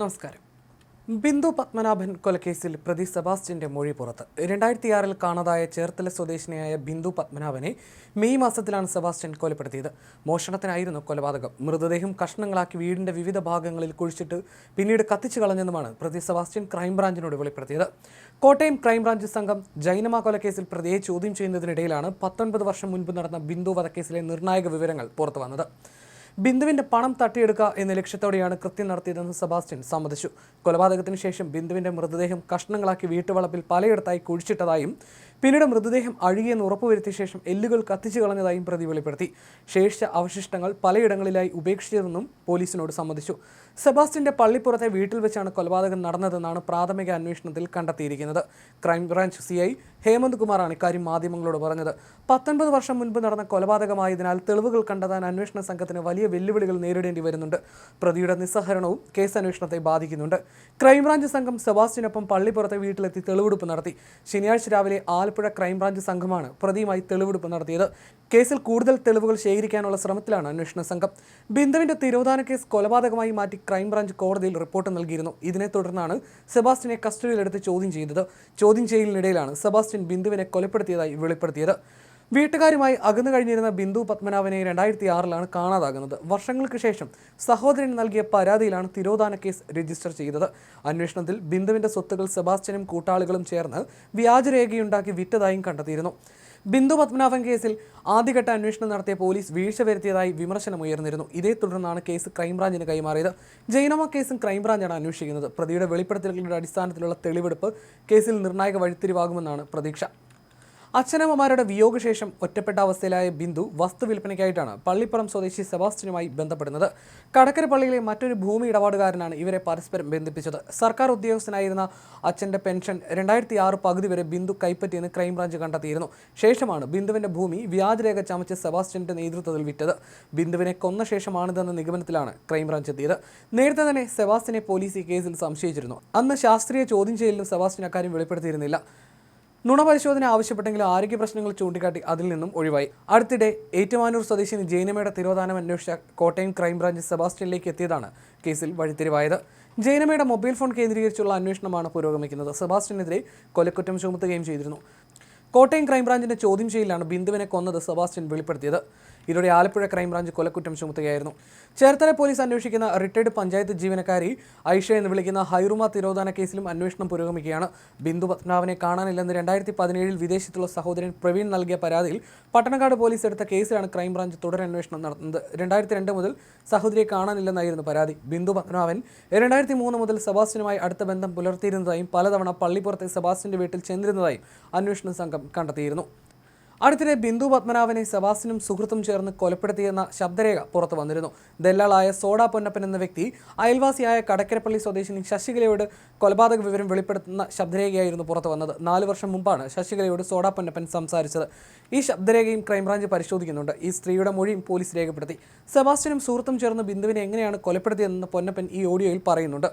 നമസ്കാരം. ബിന്ദു പത്മനാഭൻ കൊലക്കേസിൽ പ്രതി സെബാസ്റ്റ്യന്റെ മൊഴി പുറത്ത്. രണ്ടായിരത്തിയാറിൽ കാണാതായ ചേർത്തല സ്വദേശിനിയായ ബിന്ദു പത്മനാഭനെ മെയ് മാസത്തിലാണ് സെബാസ്റ്റ്യൻ കൊലപ്പെടുത്തിയത്. മോഷണത്തിനായിരുന്നു കൊലപാതകം. മൃതദേഹം കഷ്ണങ്ങളാക്കി വീടിന്റെ വിവിധ ഭാഗങ്ങളിൽ കുഴിച്ചിട്ട് പിന്നീട് കത്തിച്ചു കളഞ്ഞെന്നുമാണ് പ്രതി സെബാസ്റ്റ്യൻ ക്രൈംബ്രാഞ്ചിനോട് വെളിപ്പെടുത്തിയത്. കോട്ടയം ക്രൈംബ്രാഞ്ച് സംഘം ജൈനമ കൊലക്കേസിൽ പ്രതിയെ ചോദ്യം ചെയ്യുന്നതിനിടയിലാണ് പത്തൊൻപത് വർഷം മുൻപ് നടന്ന ബിന്ദു വധക്കേസിലെ നിർണായക വിവരങ്ങൾ പുറത്തു വന്നത് ബിന്ദുവിന്റെ പണം തട്ടിയെടുക്കുക എന്ന ലക്ഷ്യത്തോടെയാണ് കൃത്യം നടത്തിയതെന്ന് സെബാസ്റ്റ്യൻ സമ്മതിച്ചു. കൊലപാതകത്തിന് ശേഷം ബിന്ദുവിന്റെ മൃതദേഹം കഷ്ണങ്ങളാക്കി വീട്ടുവളപ്പിൽ പലയിടത്തായി കുഴിച്ചിട്ടതായും പിന്നീട് മൃതദേഹം അഴുകിയെന്ന് ഉറപ്പുവരുത്തിയ ശേഷം എല്ലുകൾ കത്തിച്ചു കളഞ്ഞതായും പ്രതി വെളിപ്പെടുത്തി. ശേഷിച്ച അവശിഷ്ടങ്ങൾ പലയിടങ്ങളിലായി ഉപേക്ഷിച്ചതെന്നും പോലീസിനോട് സമ്മതിച്ചു. സെബാസ്റ്റിന്റെ പള്ളിപ്പുറത്തെ വീട്ടിൽ വെച്ചാണ് കൊലപാതകം നടന്നതെന്നാണ് പ്രാഥമിക അന്വേഷണത്തിൽ കണ്ടെത്തിയിരിക്കുന്നത്. ക്രൈംബ്രാഞ്ച് സി ഐ ഹേമന്ത് കുമാറാണ് ഇക്കാര്യം മാധ്യമങ്ങളോട് പറഞ്ഞത്. പത്തൊൻപത് വർഷം മുൻപ് നടന്ന കൊലപാതകമായതിനാൽ തെളിവുകൾ കണ്ടെത്താൻ അന്വേഷണ സംഘത്തിന് വലിയ വെല്ലുവിളികൾ നേരിടേണ്ടി വരുന്നുണ്ട്. പ്രതിയുടെ നിസ്സഹരണവും കേസ് അന്വേഷണത്തെ ബാധിക്കുന്നുണ്ട്. ക്രൈംബ്രാഞ്ച് സംഘം സെബാസ്റ്റിനൊപ്പം പള്ളിപ്പുറത്തെ വീട്ടിലെത്തി തെളിവെടുപ്പ് നടത്തി. ശനിയാഴ്ച രാവിലെ ആലപ്പുഴ ക്രൈംബ്രാഞ്ച് സംഘമാണ് പ്രതിയുമായി തെളിവെടുപ്പ് നടത്തിയത്. കേസിൽ കൂടുതൽ തെളിവുകൾ ശേഖരിക്കാനുള്ള ശ്രമത്തിലാണ് അന്വേഷണ സംഘം. ബിന്ദുവിന്റെ തിരോധാന കേസ് കൊലപാതകമായി മാറ്റി ക്രൈംബ്രാഞ്ച് കോടതിയിൽ റിപ്പോർട്ട് നൽകിയിരുന്നു. ഇതിനെ തുടർന്നാണ് സെബാസ്റ്റിനെ കസ്റ്റഡിയിലെടുത്ത് ചോദ്യം ചെയ്തത്. ചോദ്യം ചെയ്യലിനിടയിലാണ് സെബാസ്റ്റ്യൻ ബിന്ദുവിനെ കൊലപ്പെടുത്തിയതായി വെളിപ്പെടുത്തിയത്. വീട്ടുകാരുമായി അകന്നു കഴിഞ്ഞിരുന്ന ബിന്ദു പത്മനാഭനെ രണ്ടായിരത്തി ആറിലാണ് കാണാതാകുന്നത്. വർഷങ്ങൾക്ക് ശേഷം സഹോദരൻ നൽകിയ പരാതിയിലാണ് തിരോധാന കേസ് രജിസ്റ്റർ ചെയ്തത്. അന്വേഷണത്തിൽ ബിന്ദുവിന്റെ സ്വത്തുകൾ സെബാസ്റ്റ്യനും കൂട്ടാളികളും ചേർന്ന് വ്യാജരേഖയുണ്ടാക്കി വിറ്റതായും കണ്ടെത്തിയിരുന്നു. ബിന്ദു പത്മനാഭൻ കേസിൽ ആദ്യഘട്ട അന്വേഷണം നടത്തിയ പോലീസ് വീഴ്ച വരുത്തിയതായി വിമർശനമുയർന്നിരുന്നു ഇതേ തുടർന്നാണ് കേസ് ക്രൈംബ്രാഞ്ചിന് കൈമാറിയത്. ജൈനമ കേസും ക്രൈംബ്രാഞ്ചാണ് അന്വേഷിക്കുന്നത്. പ്രതിയുടെ വെളിപ്പെടുത്തലുകളുടെ അടിസ്ഥാനത്തിലുള്ള തെളിവെടുപ്പ് കേസിൽ നിർണായക വഴിത്തിരിവാകുമെന്നാണ് പ്രതീക്ഷ. അച്ഛനമ്മമാരുടെ വിയോഗശേഷം ഒറ്റപ്പെട്ട അവസ്ഥയിലായ ബിന്ദു വസ്തു വിൽപ്പനയ്ക്കായിട്ടാണ് പള്ളിപ്പുറം സ്വദേശി സെബാസ്റ്റ്യനുമായി ബന്ധപ്പെടുന്നത്. കടക്കര പള്ളിയിലെ മറ്റൊരു ഭൂമി ഇടപാടുകാരനാണ് ഇവരെ പരസ്പരം ബന്ധിപ്പിച്ചത്. സർക്കാർ ഉദ്യോഗസ്ഥനായിരുന്ന അച്ഛന്റെ പെൻഷൻ രണ്ടായിരത്തി ആറ് പകുതി വരെ ബിന്ദു കൈപ്പറ്റിയെന്ന് ക്രൈംബ്രാഞ്ച് കണ്ടെത്തിയിരുന്നു. ശേഷമാണ് ബിന്ദുവിന്റെ ഭൂമി വ്യാജരേഖ ചമച്ച് സെബാസ്റ്റ്യന്റെ നേതൃത്വത്തിൽ വിറ്റത്. ബിന്ദുവിനെ കൊന്ന ശേഷമാണിതെന്ന നിഗമനത്തിലാണ് ക്രൈംബ്രാഞ്ച് എത്തിയത്. നേരത്തെ തന്നെ സെബാസ്റ്റിനെ പോലീസ് ഈ കേസിൽ സംശയിച്ചിരുന്നു. അന്ന് ശാസ്ത്രീയ ചോദ്യം ചെയ്യലിലും സെബാസ്റ്റിൻ അക്കാര്യം വെളിപ്പെടുത്തിയിരുന്നില്ല. നുണ പരിശോധന ആവശ്യപ്പെട്ടെങ്കിലും ആരോഗ്യ പ്രശ്നങ്ങൾ ചൂണ്ടിക്കാട്ടി അതിൽ നിന്നും ഒഴിവായി. അടുത്തിടെ ഏറ്റുമാനൂർ സ്വദേശിനി ജൈനമയുടെ തിരോധാനം അന്വേഷിച്ച കോട്ടയം ക്രൈംബ്രാഞ്ച് സെബാസ്റ്റ്യനിലേക്ക് എത്തിയതാണ് കേസിൽ വഴിത്തിരിവായത്. ജൈനമയുടെ മൊബൈൽ ഫോൺ കേന്ദ്രീകരിച്ചുള്ള അന്വേഷണമാണ് പുരോഗമിക്കുന്നത്. സെബാസ്റ്റ്യനെതിരെ കൊലക്കുറ്റം ചുമത്തുകയും ചെയ്തിരുന്നു. കോട്ടയം ക്രൈംബ്രാഞ്ചിന്റെ ചോദ്യം ചെയ്യലാണ് ബിന്ദുവിനെ കൊന്നത് സെബാസ്റ്റ്യൻ വെളിപ്പെടുത്തിയത്. ഇതോടെ ആലപ്പുഴ ക്രൈംബ്രാഞ്ച് കൊലക്കുറ്റം ചുമത്തുകയായിരുന്നു. ചേർത്തല പോലീസ് അന്വേഷിക്കുന്ന റിട്ടയർഡ് പഞ്ചായത്ത് ജീവനക്കാരി ഐഷ എന്ന് വിളിക്കുന്ന ഹൈറുമ തിരോധാന കേസിലും അന്വേഷണം പുരോഗമിക്കുകയാണ്. ബിന്ദു പത്മനാഭനെ കാണാനില്ലെന്ന് രണ്ടായിരത്തി പതിനേഴിൽ വിദേശത്തുള്ള സഹോദരൻ പ്രവീൺ നൽകിയ പരാതിയിൽ പട്ടണക്കാട് പോലീസ് എടുത്ത കേസിലാണ് ക്രൈംബ്രാഞ്ച് തുടരന്വേഷണം നടത്തുന്നത് രണ്ടായിരത്തി രണ്ട് മുതൽ സഹോദരിയെ കാണാനില്ലെന്നായിരുന്നു പരാതി. ബിന്ദു പത്മനാഭൻ രണ്ടായിരത്തി മൂന്ന് മുതൽ സെബാസ്റ്റ്യനുമായി അടുത്ത ബന്ധം പുലർത്തിയിരുന്നതായും പലതവണ പള്ളിപ്പുറത്തെ സെബാസ്റ്റ്യന്റെ വീട്ടിൽ ചെന്നിരുന്നതായും അന്വേഷണ സംഘം കണ്ടെത്തിയിരുന്നു. അടുത്തിടെ ബിന്ദു പത്മനാഭനെ സെബാസ്റ്റിനും സുഹൃത്തും ചേർന്ന് കൊലപ്പെടുത്തിയെന്ന ശബ്ദരേഖ പുറത്തു വന്നിരുന്നു. ദല്ലാളായ സോഡ പൊന്നപ്പൻ എന്ന വ്യക്തി അയൽവാസിയായ കടക്കരപ്പള്ളി സ്വദേശിനി ശശികലയോട് കൊലപാതക വിവരം വെളിപ്പെടുത്തുന്ന ശബ്ദരേഖയായിരുന്നു പുറത്തു വന്നത്. നാല് വർഷം മുമ്പാണ് ശശികലയോട് സോഡ പൊന്നപ്പൻ സംസാരിച്ചത്. ഈ ശബ്ദരേഖയും ക്രൈംബ്രാഞ്ച് പരിശോധിക്കുന്നുണ്ട്. ഈ സ്ത്രീയുടെ മൊഴിയും പോലീസ് രേഖപ്പെടുത്തി. സെബാസ്റ്റ്യനും സുഹൃത്തും ചേർന്ന് ബിന്ദുവിനെ എങ്ങനെയാണ് കൊലപ്പെടുത്തിയതെന്ന് പൊന്നപ്പൻ ഈ ഓഡിയോയിൽ പറയുന്നുണ്ട്.